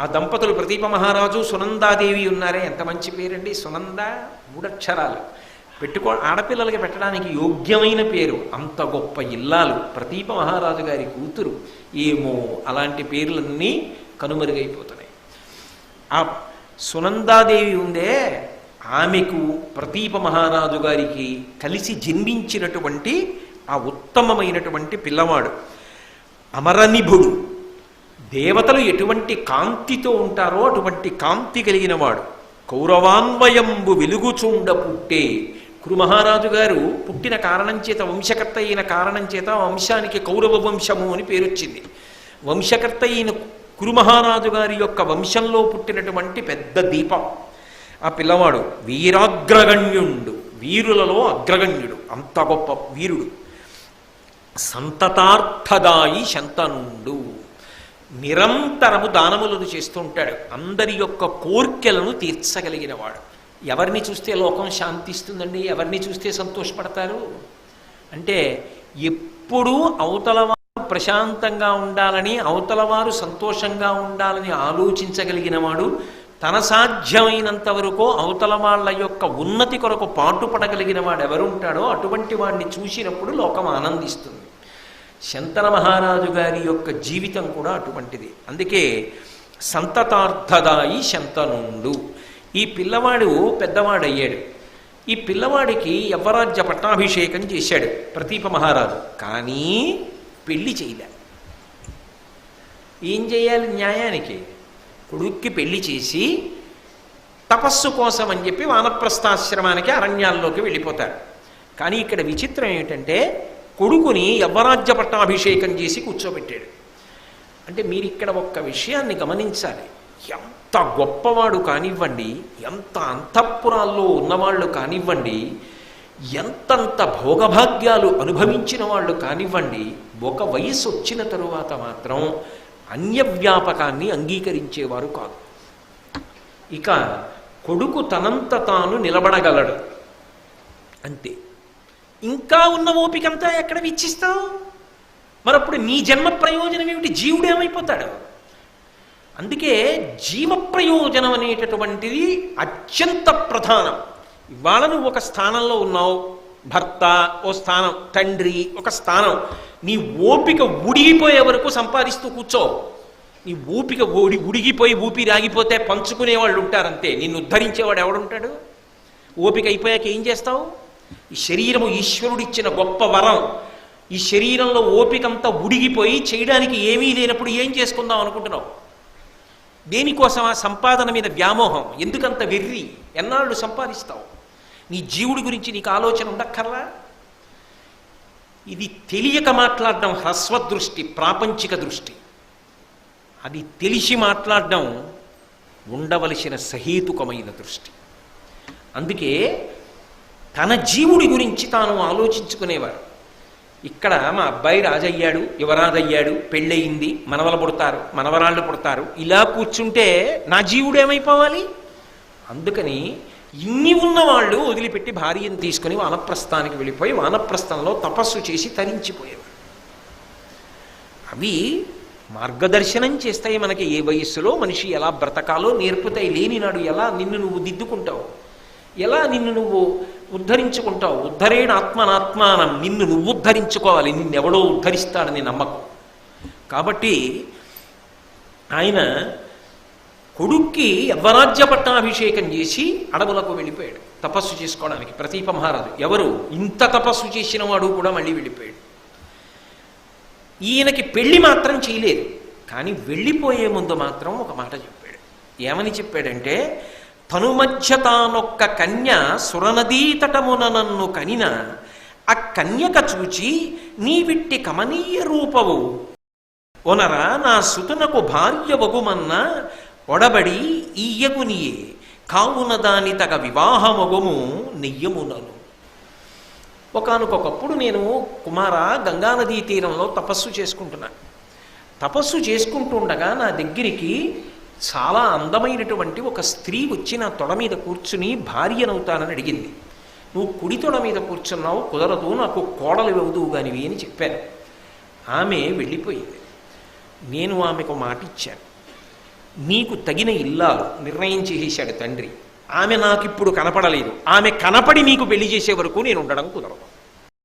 ఆ దంపతులు ప్రదీప మహారాజు సునందాదేవి ఉన్నారే ఎంత మంచి పేరండి. సునంద మూడక్షరాలు పెట్టుకో ఆడపిల్లలకి పెట్టడానికి యోగ్యమైన పేరు అంత గొప్ప ఇల్లాలు. ప్రదీప మహారాజు గారి కూతురు ఏమో అలాంటి పేర్లన్నీ కనుమరుగైపోతున్నాయి. ఆ సునందాదేవి ఉందే ఆమెకు ప్రదీప మహారాజు గారికి కలిసి జన్మించినటువంటి ఆ ఉత్తమమైనటువంటి పిల్లవాడు అమరనిభుడు. దేవతలు ఎటువంటి కాంతితో ఉంటారో అటువంటి కాంతి కలిగిన వాడు కౌరవాన్వయంబు వెలుగుచుండ పుట్టే కురు మహారాజు గారు పుట్టిన కారణం చేత వంశకర్త అయిన కారణం చేత ఆ వంశానికి కౌరవ వంశము అని పేరొచ్చింది. వంశకర్త అయిన కురు మహారాజు గారి యొక్క వంశంలో పుట్టినటువంటి పెద్ద దీపం. ఆ పిల్లవాడు వీరాగ్రగణ్యుండు వీరులలో అగ్రగణ్యుడు అంత గొప్ప వీరుడు. సంతతార్థదాయి శంతనుండు. నిరంతరము దానములను చేస్తూ ఉంటాడు. అందరి యొక్క కోర్కెలను తీర్చగలిగినవాడు ఎవరిని చూస్తే లోకం శాంతిస్తుందండి? ఎవరిని చూస్తే సంతోషపడతారు? అంటే ఎప్పుడూ అవతలవారు ప్రశాంతంగా ఉండాలని అవతలవారు సంతోషంగా ఉండాలని ఆలోచించగలిగినవాడు తన సాధ్యమైనంత వరకు అవతల వాళ్ళ యొక్క ఉన్నతి కొరకు పాటుపడగలిగిన వాడు ఎవరుంటాడో అటువంటి వాడిని చూసినప్పుడు లోకం ఆనందిస్తుంది. శంతన మహారాజు గారి యొక్క జీవితం కూడా అటువంటిది. అందుకే సంతతార్థదాయి శంతనుండు. ఈ పిల్లవాడు పెద్దవాడయ్యాడు. ఈ పిల్లవాడికి యవ్వరాజ్య పట్టాభిషేకం చేశాడు ప్రతీప మహారాజు. కానీ పెళ్ళి చేయలే. ఏం చేయాలి న్యాయానికి? కొడుక్కి పెళ్ళి చేసి తపస్సు కోసం అని చెప్పి వానప్రస్థాశ్రమానికి అరణ్యాల్లోకి వెళ్ళిపోతాడు. కానీ ఇక్కడ విచిత్రం ఏమిటంటే కొడుకుని యవ్వరాజ్య పట్టాభిషేకం చేసి కూర్చోబెట్టాడు. అంటే మీరు ఇక్కడ ఒక్క విషయాన్ని గమనించాలి. ఎంత గొప్పవాడు కానివ్వండి ఎంత అంతఃపురాల్లో ఉన్నవాళ్ళు కానివ్వండి ఎంతంత భోగభాగ్యాలు అనుభవించిన వాళ్ళు కానివ్వండి ఒక వయసు వచ్చిన తరువాత మాత్రం అన్యవ్యాపకాన్ని అంగీకరించేవారు కాదు. ఇక కొడుకు తనంత తాను నిలబడగలడు. అంతే. ఇంకా ఉన్న ఓపికంతా ఎక్కడ విచ్చిస్తావు మరప్పుడు నీ జన్మ ప్రయోజనం ఏమిటి? జీవుడు ఏమైపోతాడు? అందుకే జీవ ప్రయోజనం అనేటటువంటిది అత్యంత ప్రధానం. ఇవాళ నువ్వు ఒక స్థానంలో ఉన్నావు. భర్త ఓ స్థానం తండ్రి ఒక స్థానం. నీ ఓపిక ఉడిగిపోయే వరకు సంపాదిస్తూ కూర్చో. నీ ఊపిక ఉడి ఉడిగిపోయి ఊపిరి ఆగిపోతే పంచుకునే వాళ్ళు ఉంటారంతే. నిన్ను ఉద్ధరించేవాడు ఎవడుంటాడు? ఓపిక అయిపోయాక ఏం చేస్తావు? ఈ శరీరము ఈశ్వరుడిచ్చిన గొప్ప వరం. ఈ శరీరంలో ఓపికంతా ఉడిగిపోయి చేయడానికి ఏమీ లేనప్పుడు ఏం చేసుకుందాం అనుకుంటున్నావు? దేనికోసం ఆ సంపాదన మీద వ్యామోహం? ఎందుకంత వెర్రి? ఎన్నాళ్ళు సంపాదిస్తావు? నీ జీవుడి గురించి నీకు ఆలోచన ఉండక్కర్లా? ఇది తెలియక మాట్లాడడం హ్రస్వదృష్టి ప్రాపంచిక దృష్టి. అది తెలిసి మాట్లాడడం ఉండవలసిన సహేతుకమైన దృష్టి. అందుకే తన జీవుడి గురించి తాను ఆలోచించుకునేవారు ఇక్కడ మా అబ్బాయి రాజయ్యాడు యువరాజయ్యాడు పెళ్ళయింది మనవలు పుడతారు మనవరాళ్ళు పుడతారు. ఇలా కూర్చుంటే నా జీవుడు ఏమైపోవాలి? అందుకని ఇన్ని ఉన్నవాళ్ళు వదిలిపెట్టి భార్యను తీసుకుని వానప్రస్థానికి వెళ్ళిపోయి వానప్రస్థంలో తపస్సు చేసి తరించిపోయేవారు అవి మార్గదర్శనం చేస్తాయి మనకి. ఏ వయస్సులో మనిషి ఎలా బ్రతకాలో నేర్పుతాయి. లేనినాడు ఎలా నిన్ను నువ్వు దిద్దుకుంటావు? ఎలా నిన్ను నువ్వు ఉద్ధరించుకుంటావు. ఉద్ధరేణ ఆత్మనాత్మానం. నిన్ను నువ్వు ఉద్ధరించుకోవాలి. నిన్నెవడో ఉద్ధరిస్తాడని నమ్మకం. కాబట్టి ఆయన కొడుక్కి యవ్వరాజ్య పట్టాభిషేకం చేసి అడవులకు వెళ్ళిపోయాడు. తపస్సు చేసుకోవడానికి. ప్రతీప మహారాజు. ఎవరు? ఇంత తపస్సు చేసిన వాడు కూడా మళ్ళీ వెళ్ళిపోయాడు. ఈయనకి పెళ్ళి మాత్రం చేయలేదు. కానీ వెళ్ళిపోయే ముందు మాత్రం ఒక మాట చెప్పాడు. ఏమని చెప్పాడంటే తనుమధ్య తానొక్క కన్య సురనదీ తటమున నన్ను కనిన ఆ కన్యక చూచి నీవిట్టి కమనీయ రూపవు. ఒనరా నా సుతునకు భార్య వగుమన్న ఒడబడి ఈయగునియే కావున దాని తగ వివాహమగుము నెయ్యమునను. ఒకనకొకప్పుడు నేను కుమార గంగానదీ తీరంలో తపస్సు చేసుకుంటున్నా. తపస్సు చేసుకుంటుండగా నా దగ్గరికి చాలా అందమైనటువంటి ఒక స్త్రీ వచ్చి నా తొడ మీద కూర్చుని భార్యనవుతానని అడిగింది. నువ్వు కుడి తొడ మీద కూర్చున్నావు కుదరదు నాకు కోడలు ఇవ్వదు కానివి అని చెప్పాను. ఆమె వెళ్ళిపోయింది. నేను ఆమెకు మాట ఇచ్చాను నీకు తగిన ఇల్లాలు నిర్ణయం చేసేశాడు తండ్రి. ఆమె నాకు ఇప్పుడు కనపడలేదు. ఆమె కనపడి నీకు పెళ్ళి చేసే వరకు నేను ఉండడం కుదరదు.